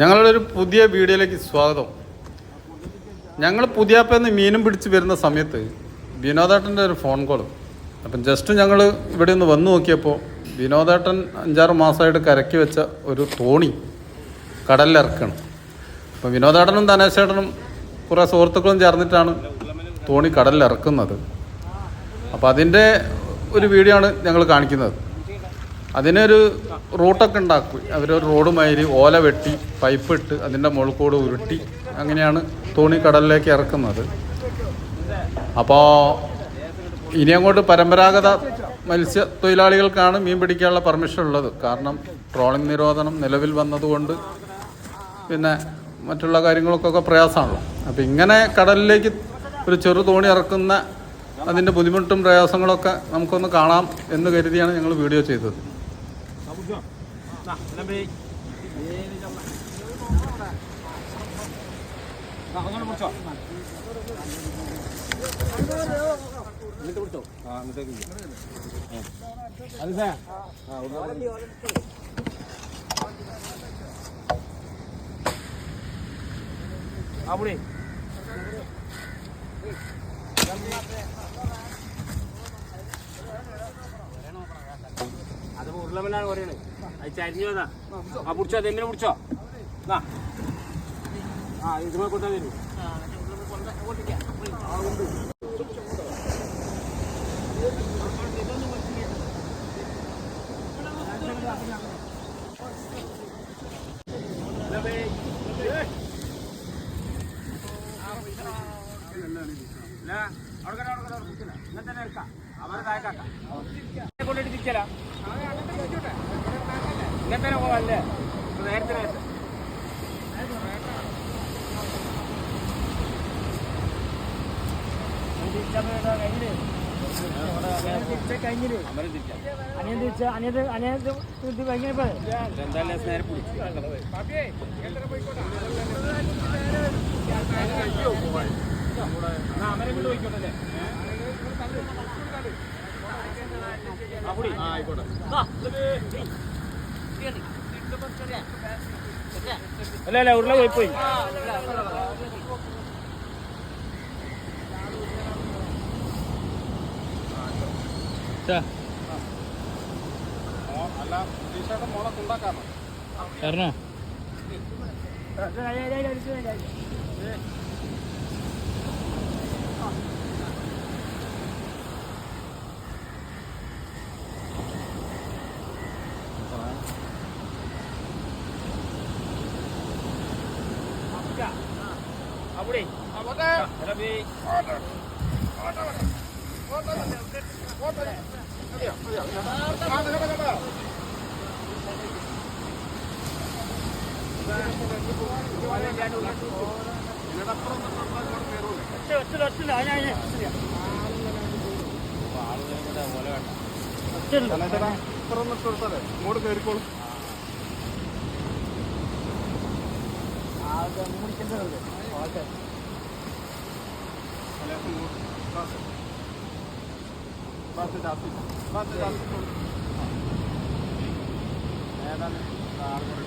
ഞങ്ങളുടെ ഒരു പുതിയ വീഡിയോയിലേക്ക് സ്വാഗതം. ഞങ്ങൾ പുതിയാപ്പെന്ന് മീനും പിടിച്ച് വരുന്ന സമയത്ത് വിനോദേട്ടന്റെ ഒരു ഫോൺ കോൾ അപ്പം ജസ്റ്റ് ഞങ്ങൾ ഇവിടെ ഒന്ന് വന്നു നോക്കിയപ്പോൾ വിനോദേട്ടൻ അഞ്ചാറ് മാസമായിട്ട് കരക്കി വെച്ച ഒരു തോണി കടലിലിറക്കണം. അപ്പം വിനോദേട്ടനും ധനേശേട്ടനും കുറേ സുഹൃത്തുക്കളും ചേർന്നിട്ടാണ് തോണി കടലിലിറക്കുന്നത്. അപ്പോൾ അതിന്റെ ഒരു വീഡിയോ ആണ് ഞങ്ങൾ കാണിക്കുന്നത്. അതിനൊരു റൂട്ടൊക്കെ ഉണ്ടാക്കും. അവരൊരു റോഡ് മാതിരി ഓല വെട്ടി പൈപ്പ് ഇട്ട് അതിന്റെ മുകൾക്കൂട് ഉരുട്ടി അങ്ങനെയാണ് തോണി കടലിലേക്ക് ഇറക്കുന്നത്. അപ്പോൾ ഇനി അങ്ങോട്ട് പരമ്പരാഗത മത്സ്യ തൊഴിലാളികൾക്കാണ് മീൻ പിടിക്കാനുള്ള പെർമിഷൻ ഉള്ളത്. കാരണം ട്രോളിംഗ് നിരോധനം നിലവിൽ വന്നതുകൊണ്ട് പിന്നെ മറ്റുള്ള കാര്യങ്ങൾക്കൊക്കെ പ്രയാസമാണല്ലോ. അപ്പോൾ ഇങ്ങനെ കടലിലേക്ക് ഒരു ചെറു തോണി ഇറക്കുന്ന അതിന്റെ ബുദ്ധിമുട്ടും പ്രയാസങ്ങളൊക്കെ നമുക്കൊന്ന് കാണാം എന്ന് കരുതിയാണ് ഞങ്ങൾ വീഡിയോ ചെയ്തത്. അവിടെ അത് ഉരുളമനാണ് പറയണേ അത് ചരിഞ്ഞതാ ആ പിടിച്ചോ അതെങ്ങനെ പിടിച്ചോ ആ ആ ഇതുമായി കൊണ്ടാ തരൂ കൊണ്ടിട്ട് തിരിച്ചല അല്ല അല്ല ഉരുള പോയി പോയി. അല്ല പ്രതീക്ഷയുടെ മോളെ ഉണ്ടാക്കാമോ കാരണം അവിടെ ഇങ്ങോട്ട് കയറിക്കോളും ഈ താഴേക്കാക്കല്ലേ കയറിക്കോളും കുടിക്കാം ആ അങ്ങനെ വിട്ടു നാല് ഏ- ഇരുമ്പും ഇതും ഉണ്ട്. പൊടി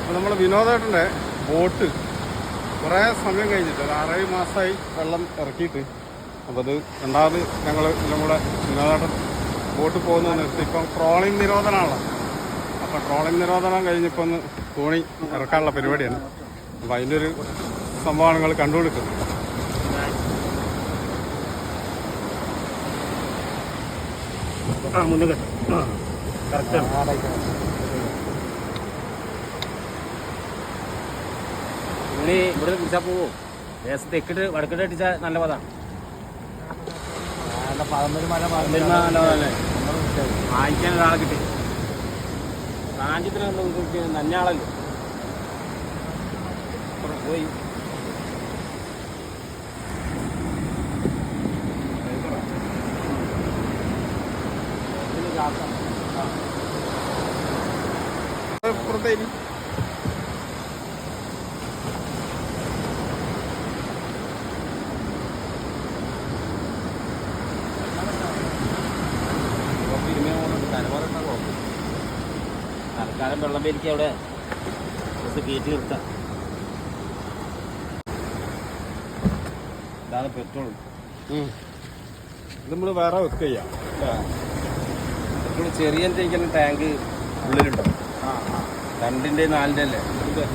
അപ്പോൾ നമ്മൾ വിനോദേട്ടന്റെ ബോട്ട്. കുറേ സമയം കഴിഞ്ഞിട്ട് ഒരു ആറേഴ് മാസമായി വെള്ളം ഇറക്കിയിട്ട്. അപ്പോൾ അത് രണ്ടാമത് ഞങ്ങൾ എല്ലാം കൂടെ വിനോദേട്ടൻ ബോട്ട് പോകുന്നത് നിർത്തി. ഇപ്പം ട്രോളിംഗ് നിരോധനമാണല്ലോ. അപ്പോൾ ട്രോളിംഗ് നിരോധനം കഴിഞ്ഞപ്പോൾ ഒന്ന് തോണി ഇറക്കാനുള്ള പരിപാടിയാണ്. അപ്പോൾ അതിന്റെ ഒരു സംഭവമാണ് നിങ്ങൾ കണ്ടുകൊടുക്കുന്നത് ആ മുന്നേ കറക്റ്റാണ്. ഇനി ഇവിടെ പിടിച്ചാൽ പോവോ? ദേശത്ത് തെക്കിട്ട് വടക്കിട്ട് അടിച്ചാൽ നല്ല പതാണ് വാങ്ങിക്കാൻ ഒരാളെ കിട്ടി. കാഞ്ചിത്തിന് നന്ന ആളല്ലോ? പോയി. പുറത്തേക്ക് തൽക്കാലം വെള്ളം പേരിക്ക് അവിടെ ബസ് കയറ്റി നിർത്താം. ഇതാണ് പെട്രോൾ ഇത് നമ്മൾ വേറെ വെക്കുക പെട്രോൾ ചെറിയ ടാങ്ക് ഉള്ളിലുണ്ടോ. രണ്ടിന്റെ നാലിന്റെ അല്ലേ ഇതിലൂടെ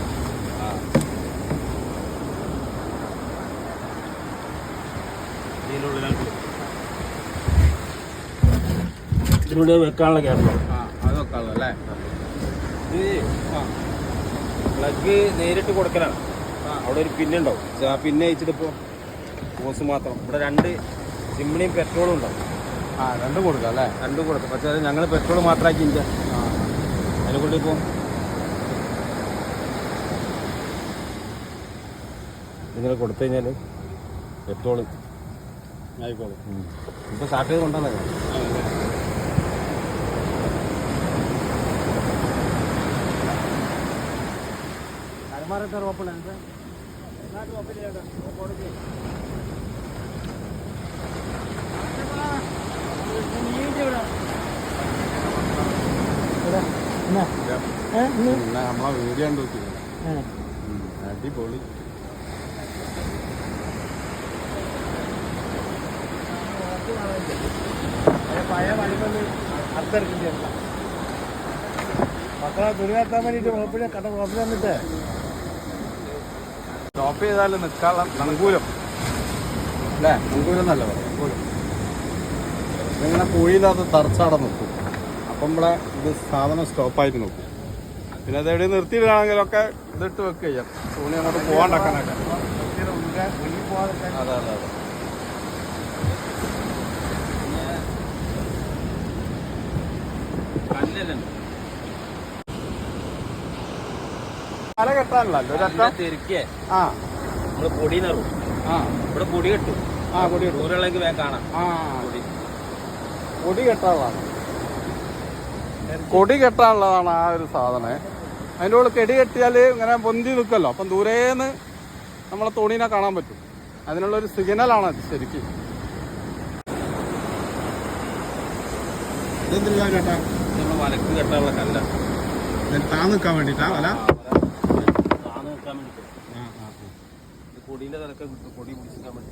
ആ ഇതിനുള്ളിൽ വെക്കാനുള്ള കേട്ടോ ആ അത് വെക്കാമല്ലോ അല്ലേ? ഇത് പ്ലഗ് നേരിട്ട് കൊടുക്കലാണ്. അവിടെ ഒരു പിന്നുണ്ടാവും ആ പിന്നെ അയച്ചിട്ട് ഇപ്പോൾ ഓസ് മാത്രം. ഇവിടെ രണ്ട് സിമ്മിണിയും പെട്രോളും ഉണ്ടാവും. ആ രണ്ടും കൊടുക്കാം അല്ലേ? രണ്ടും കൊടുക്കാം. പക്ഷേ അത് ഞങ്ങൾ പെട്രോൾ മാത്രമാക്കി ഇന്ത്യ ആ അതിനെ കൊണ്ട് നിങ്ങൾ കൊടുത്തു കഴിഞ്ഞാൽ എത്തോളും? ആയിക്കോളും. ഇപ്പോൾ സ്റ്റാർട്ട് ചെയ്ത് ഇവിടെ അടിപൊളി പഴയ വഴികൊണ്ട് അർത്തെടുക്കില്ല മക്കളെ തുണി എത്താൻ വേണ്ടിയിട്ട് കുഴപ്പമില്ല കട കുഴപ്പമില്ല എന്നിട്ട് സ്റ്റോപ്പ് ചെയ്താൽ നിൽക്കാനുള്ള നങ്കൂലം അല്ലേ? നങ്കൂലം എന്നല്ല പറയാം നങ്കൂലം കുഴിയില്ലാതെ തറച്ചാടെ നിൽക്കും. അപ്പം ഇവിടെ ഇത് സാധനം സ്റ്റോപ്പായിട്ട് നോക്കും. പിന്നെ അത് എവിടെ നിർത്തിയിടുകയാണെങ്കിലൊക്കെ ഇതിട്ട് വെക്കുക ചെയ്യാം. തുണി അങ്ങോട്ട് പോകാണ്ടാക്കാനൊക്കെ അതെ അതെ അതെ. കല്ലല്ലോ തല കെട്ടാനല്ലോ ഒരറ്റ തിരിക്കേ. ആ. നമ്മൾ പൊടി നിറവും. ആ. ഇവിടെ പൊടി കെട്ടും. ആ പൊടി കെട്ടും. ദൂരമുള്ളേക്ക് വേഗം കാണാം. ആ. പൊടി പൊടി കെട്ടാനുള്ളതാണ് കൊടി കെട്ടാനുള്ളതാണ് ആ ഒരു സാധനം. അതിന്റെ ഉള്ളിൽ കെടി കെട്ടിയാൽ ഇങ്ങനെ പൊന്തി നിൽക്കുമല്ലോ. അപ്പം ദൂരേന്ന് നമ്മളെ തോണീനെ കാണാൻ പറ്റും. അതിനുള്ളൊരു സിഗ്നലാണ് അത് ശരിക്കും. വലക്ക് കെട്ടാനുള്ള കല്ല. താ നിൽക്കാൻ വേണ്ടിട്ടാ? അല്ല? താ നിൽക്കാൻ വേണ്ടിട്ട്. ഇത് പൊടീന്റെ തലക്കെ കൊടി പിടിച്ചിരിക്കാൻ വേണ്ടി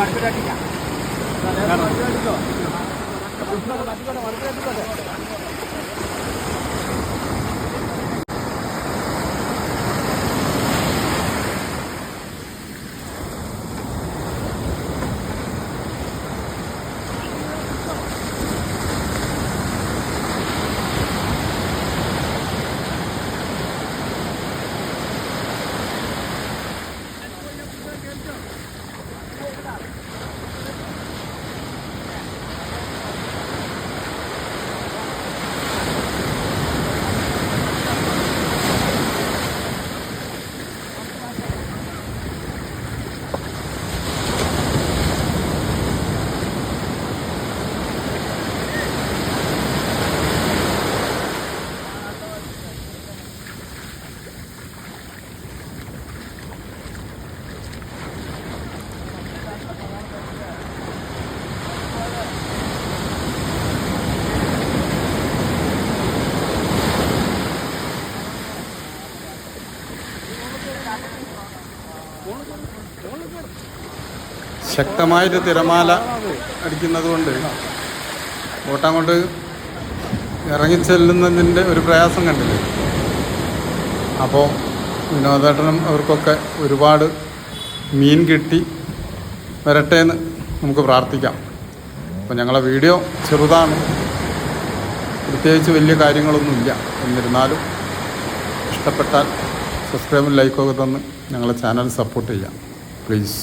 മതി കായ്ക്കല്ലാണ്ട് ശക്തമായൊരു തിരമാല അടിക്കുന്നത് കൊണ്ട് ഇറങ്ങി ഇറങ്ങിച്ചെല്ലുന്നതിന്റെ ഒരു പ്രയാസം കണ്ടില്ലേ? അപ്പോൾ വിനോദേട്ടനും അവർക്കൊക്കെ ഒരുപാട് മീൻ കിട്ടി വരട്ടെ എന്ന് നമുക്ക് പ്രാർത്ഥിക്കാം. അപ്പോൾ ഞങ്ങളെ വീഡിയോ ചെറുതാണ്. പ്രത്യേകിച്ച് വലിയ കാര്യങ്ങളൊന്നുമില്ല. എന്നിരുന്നാലും ഇഷ്ടപ്പെട്ടാൽ സബ്സ്ക്രൈബും ലൈക്കൊക്കെ തന്ന് ഞങ്ങളെ ചാനൽ സപ്പോർട്ട് ചെയ്യാം. പ്ലീസ്.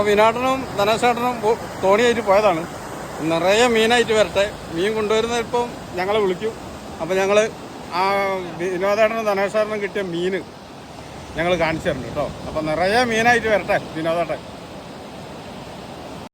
അപ്പോൾ വിനാടനും ധനേശേട്ടനും തോണിയായിട്ട് പോയതാണ്. നിറയെ മീനായിട്ട് വരട്ടെ. മീൻ കൊണ്ടുവരുന്ന ഇപ്പം ഞങ്ങളെ വിളിക്കും. അപ്പോൾ ഞങ്ങൾ ആ വിനോദേട്ടനും ധനേശേട്ടനും കിട്ടിയ മീൻ ഞങ്ങൾ കാണിച്ചു തരുന്നുണ്ട് കേട്ടോ. അപ്പോൾ നിറയെ മീനായിട്ട് വരട്ടെ വിനോദേട്ടൻ.